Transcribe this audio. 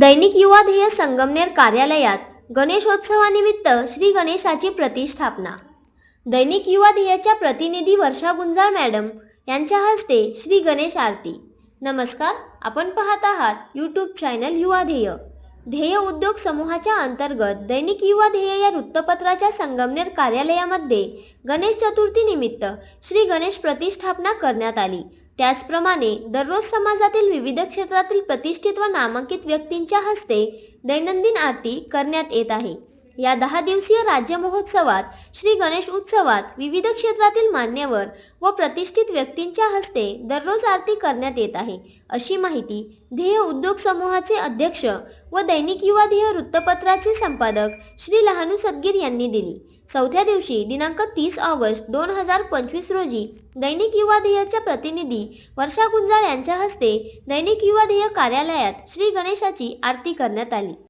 दैनिक युवा ध्येय संगमनेर कार्यालयात गणेशोत्सवानिमित्त श्री गणेशाची प्रतिष्ठापना. दैनिक युवा ध्येयाच्या प्रतिनिधी वर्षा गुंजाळ मॅडम यांच्या हस्ते श्री गणेश आरती. नमस्कार आपण पाहत आहात यूट्यूब चॅनल युवा ध्येय. ध्येय उद्योग समूहाच्या अंतर्गत दैनिक युवा ध्येय या वृत्तपत्राच्या संगमनेर कार्यालयामध्ये गणेश चतुर्थी निमित्त श्री गणेश प्रतिष्ठापना करण्यात आली. त्याचप्रमाणे दररोज समाजातील विविध क्षेत्रातील प्रतिष्ठित व नामांकित व्यक्तींच्या हस्ते दैनंदिन आरती करण्यात येत आहे. या दहा दिवसीय राज्य महोत्सवात श्री गणेश उत्सवात विविध क्षेत्रातील मान्यवर व प्रतिष्ठित व्यक्तींच्या हस्ते दररोज आरती करण्यात येत आहे. अशी माहिती ध्येय उद्योग समूहाचे अध्यक्ष व दैनिक युवा ध्येय वृत्तपत्राचे संपादक श्री लहानू सदगीर यांनी दिली. चौथ्या दिवशी दिनांक तीस ऑगस्ट दोन हजार पंचवीस रोजी दैनिक युवा ध्येयाच्या प्रतिनिधी वर्षा गुंजाळ यांच्या हस्ते दैनिक युवा ध्येय कार्यालयात श्री गणेशाची आरती करण्यात आली.